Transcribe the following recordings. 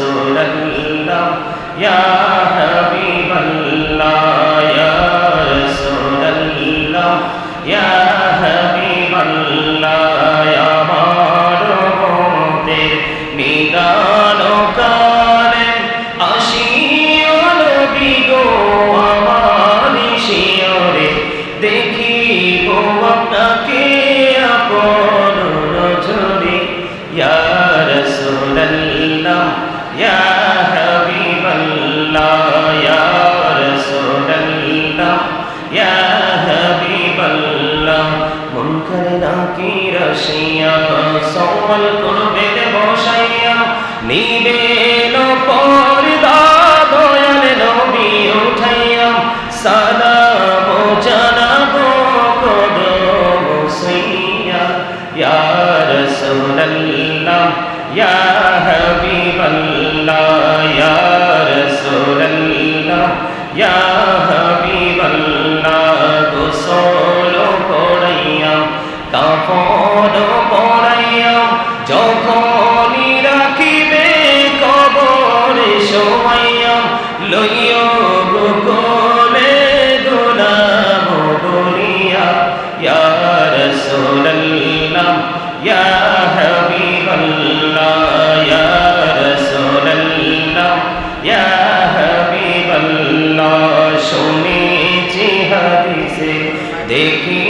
رسول الله يا মন পড়াইয়া যখনই রাখিবে কবরে সোমাইয়া লইয়া কোলে গোলাম বলিয়া, ইয়া রাসূলুল্লাহ, ইয়া হাবিবাল্লাহ, ইয়া রাসূলুল্লাহ, ইয়া হাবিবাল্লাহ, শুনেছি হাদিসে, দেখি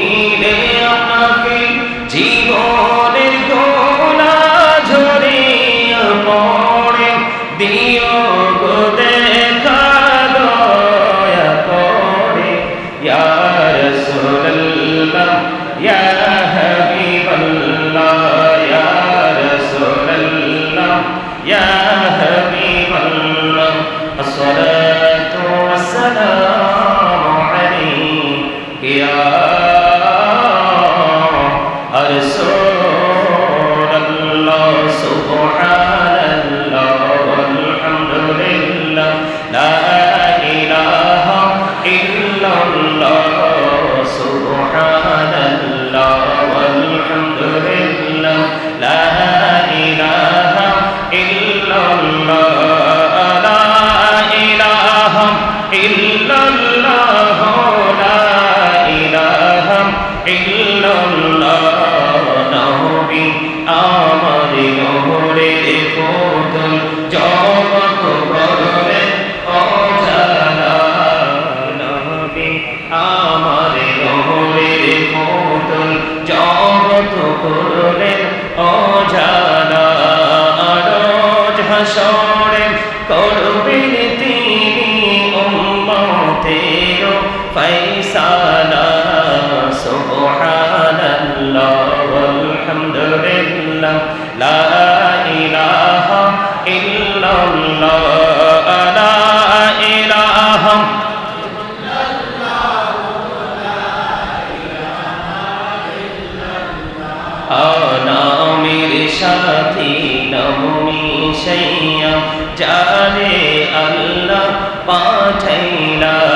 আল্লাহ পাঠাইলা।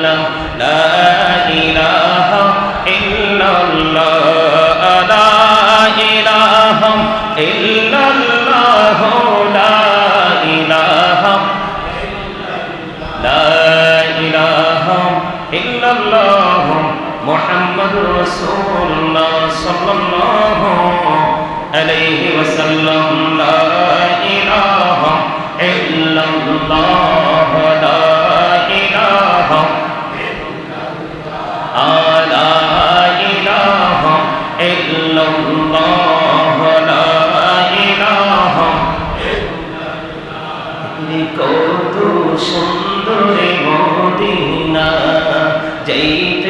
illallah la ilaha illallah la ilaha illallah la ilaha la ilaha illallah muhammadur rasulullah sallallahu alaihi wasallam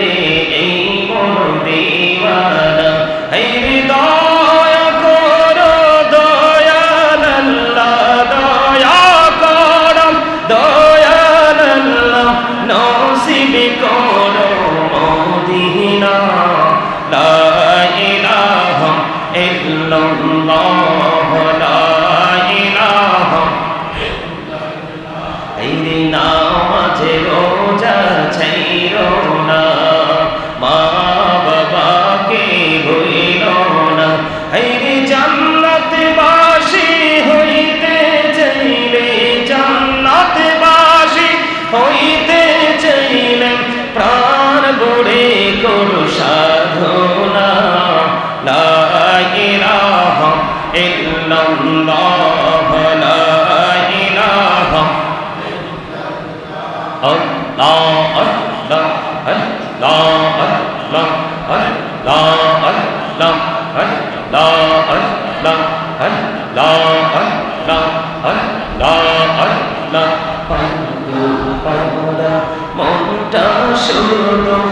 রে ইল্লাল্লাহ লা ইলাহা Allah, Allah, Allah, Allah, Allah, Allah, Allah, Allah, Allah, Allah, Allah, Allah, মনটা শুধু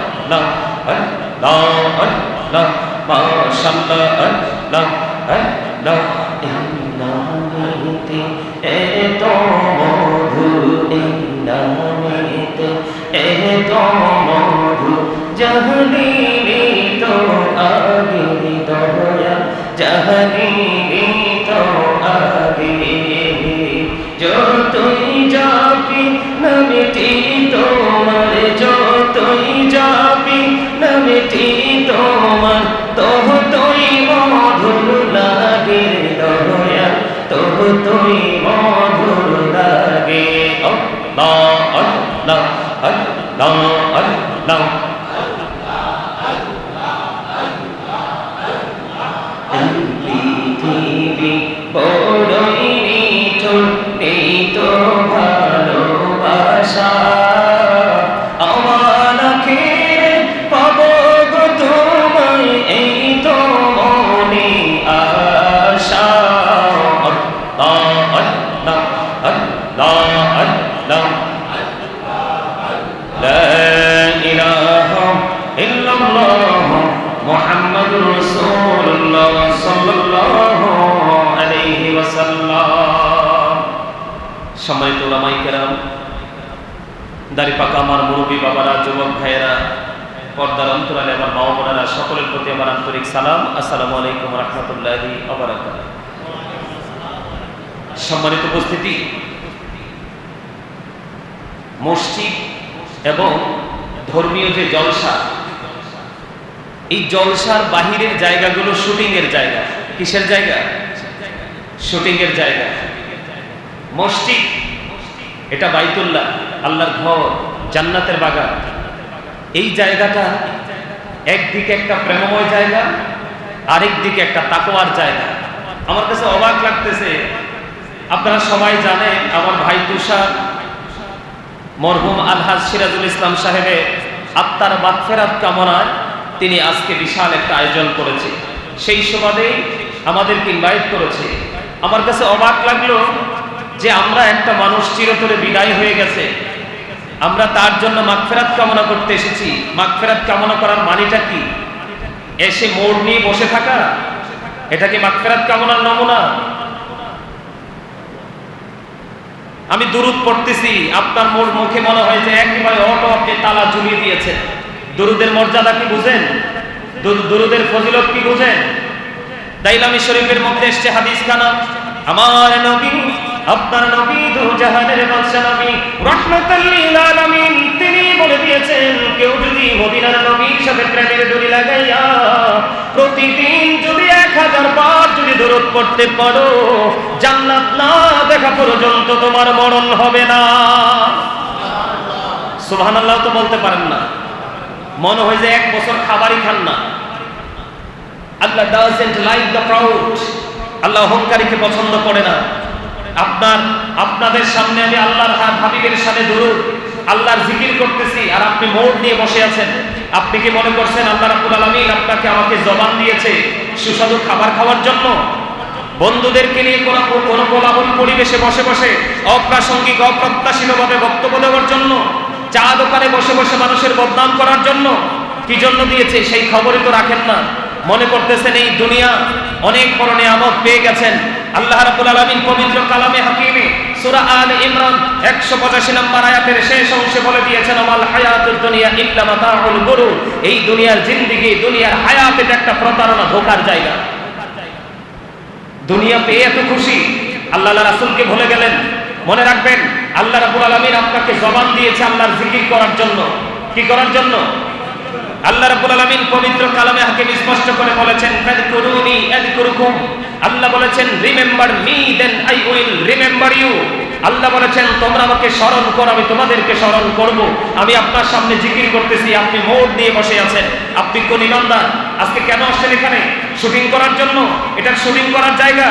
আল্লাহ আল্লাহ আল্লাহ আল্লাহ মাশাআল্লাহ আল্লাহ আল্লাহ ইন্নামিতে এত মধু ইন্নামিতে এত মধু জাহলিনি তো আগে দয়া জাহলিনি ইল্লাল্লাহ লা ইলাহা ইল্লাল্লাহ মুহাম্মাদুর রাসূলুল্লাহ সাল্লাল্লাহু আলাইহি ওয়াসাল্লাম। সম্মানিত ওলামাই কেরাম, দাড়ি পাকা আমার মুরব্বী বাবারা, যুবক ভাইয়েরা, পর্দার অন্তরালে আমার মা বোনেরা, সকলের প্রতি আমার আন্তরিক সালাম। আসসালামু আলাইকুম রহমতুল্লাহি সম্মানিত উপস্থিতি মসজিদ এবং ধর্মীয় যে জলসা, এই জলসার বাহিরের জায়গাগুলো শুটিং এর জায়গা। কিসের জায়গা? শুটিং এর জায়গা। মসজিদ, এটা বাইতুল্লাহ, আল্লাহর ঘর, জান্নাতের বাগান। এই জায়গাটা একদিকে একটা প্রেমময় জায়গা, আরেক দিকে একটা তাকোয়ার জায়গা। আমার কাছে অবাক লাগতেছে। আপনারা সবাই জানেন, আমার ভাই তুষার মরহুম আলহাজ সিরাজুল ইসলাম সাহেবের আত্মার বাকফেরাত কামনায় তিনি আজকে বিশাল একটা আয়োজন করেছে। সেই সুবাদে আমাদেরকে ইনভাইট করেছে। আমার কাছে অবাক লাগল যে আমরা একটা মানুষ চিরতরে বিদায় হয়ে গেছে। আমরা তার জন্য মাগফেরাত কামনা করতে এসেছি। মাগফেরাত কামনা করার মানেটা কি? এসে মোড় নিয়ে বসে থাকা? এটা কি মাগফেরাত কামনার নমুনা? আমি দুরুদ পড়তেছি, আপনার মোর মুখে মনে হয় যে একেবারে অটো আপনি তালা ঝুলিয়ে দিয়েছেন দুরুদের মর্যাদা কি বুঝেন? দু- দুরুদের ফজিলত কি বুঝেন? দাইলামি শরীফের মধ্যে এসছে হাদিস খানা আমার নবী, আপনার নবী দুজাহানের বাদশা নবী, রহমাতাল লিল আলামিন, তিনি বলে দিয়েছেন, কেউ যদি মদিনার নবীর সাথে প্রেমের ডুরি লাগাইয়া প্রতিদিন যদি এক হাজার বার যদি দূরত পড়তে পারো, জান্নাত না দেখা পর্যন্ত তোমার মরণ হবে না। সুবহানাল্লাহ তো বলতে পারেন না। মনে হয় যে এক বছর খাবারই খান না। Allah doesn't like the proud Allah অহংকারীকে পছন্দ করে না। আপনার, আপনাদের সামনে আমি আল্লাহর হাবিবের সাথে দরুদ, আল্লাহর জিকির করতেছি, আর আপনি মোড় নিয়ে বসে আছেন। আপনি কি মনে করছেন, আল্লাহ রাব্বুল আলামিন আপনাকে আমাকে জবান দিয়েছে সুস্বাদু খাবার খাওয়ার জন্য? বন্ধুদেরকে নিয়ে কোনো কোনো কোলাহল পরিবেশে বসে বসে অপ্রাসঙ্গিক, অপ্রত্যাশিতভাবে বক্তব্য দেওয়ার জন্য, চা দোকানে বসে বসে মানুষের বদনাম করার জন্য কি জন্য দিয়েছে সেই খবরই তো রাখেন না। মনে করতেছেন এই দুনিয়া অনেক বড় নিয়ামত পেয়ে গেছেন। আল্লাহ রাব্বুল আলামিন পবিত্র কালামে হাকিমে সূরা আলে ইমরান 185 নম্বর আয়াতের শেষ অংশে বলে দিয়েছেন আমাল হায়াতুদ দুনিয়া ইল্লা মাতাউল গুরুর এই দুনিয়ার জিন্দেগি, দুনিয়ার হায়াত এটা একটা প্রতারণা, ধোকার জায়গা। দুনিয়া পেয়ে এত খুশি। আল্লাহ রাসূলকে ভুলে গেলেন। মনে রাখবেন, আল্লাহ রাব্বুল আলামিন আপনাকে জবান দিয়েছে আল্লাহর জিকির করার জন্য। কি করার জন্য? আল্লাহ রাব্বুল আলামিন পবিত্র কালামে হাকিম স্পষ্ট করে বলেছেন আল্লাহ বলেছেন, remember me then I will remember you. Allah বলেছেন, তোমরা আমাকে স্মরণ করো, আমি তোমাদেরকে স্মরণ করব। আমি আপনার সামনে জিকির করতেছি, আপনি মোড় দিয়ে বসে আছেন। আপনি কোন ইমানদার? আজকে কেন আসছেন এখানে? শুটিং করার জন্য এটা শুটিং করার জায়গা।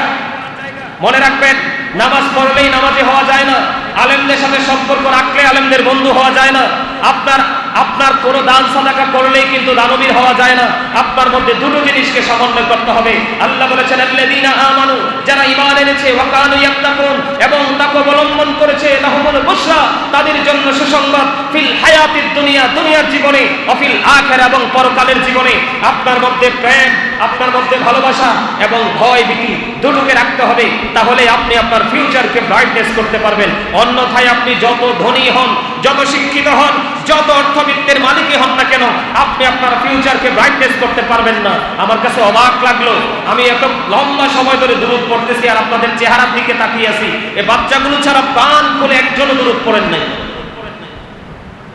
মনে রাখবেন, নামাজ পড়লেই নামাজি হওয়া যায় না, আলেমদের সাথে সম্পর্ক রাখলে আলেমদের বন্ধু হওয়া যায় না, আপনার আপনার কোনো দান সাদাকা করলেই কিন্তু দানবীর হওয়া যায় না, আপনার মধ্যে দুটো জিনিসকে সমন্বয় করতে হবে। আল্লাহ বলেছেন, আল্লাযীনা আমানু, যারা ঈমান এনেছে, ওয়া কানু ইয়াত্তাকুন, এবং তাকে অবলম্বন করেছে, লাহুমুল বুশরা, তাদের জন্য সুসংবাদ, ফিল হায়াতিদ দুনিয়া, দুনিয়ার জীবনে, অফিল আখিরা এবং পরকালের জীবনে। আপনার মধ্যে প্রেম আপনার মধ্যে ভালোবাসা এবং ভয় ভীতি দুটোকে রাখতে হবে, তাহলে আপনি আপনার ফিউচারকে ব্রাইটনেস করতে পারবেন। অন্যথায় আপনি যত ধনী হন, যত শিক্ষিত হন, যত অর্থবিত্তের মালিকই হন না কেন, আপনি আপনার ফিউচারকে ব্রাইটনেস করতে পারবেন না। আমার কাছে অবাক লাগল, আমি এত লম্বা সময় ধরে দূরত পড়তেছি আর আপনাদের চেহারার দিকে তাকিয়ে আছি। এ বাচ্চাগুলো ছাড়া প্রাণ খুলে একজনও দূরত পড়েন নাই।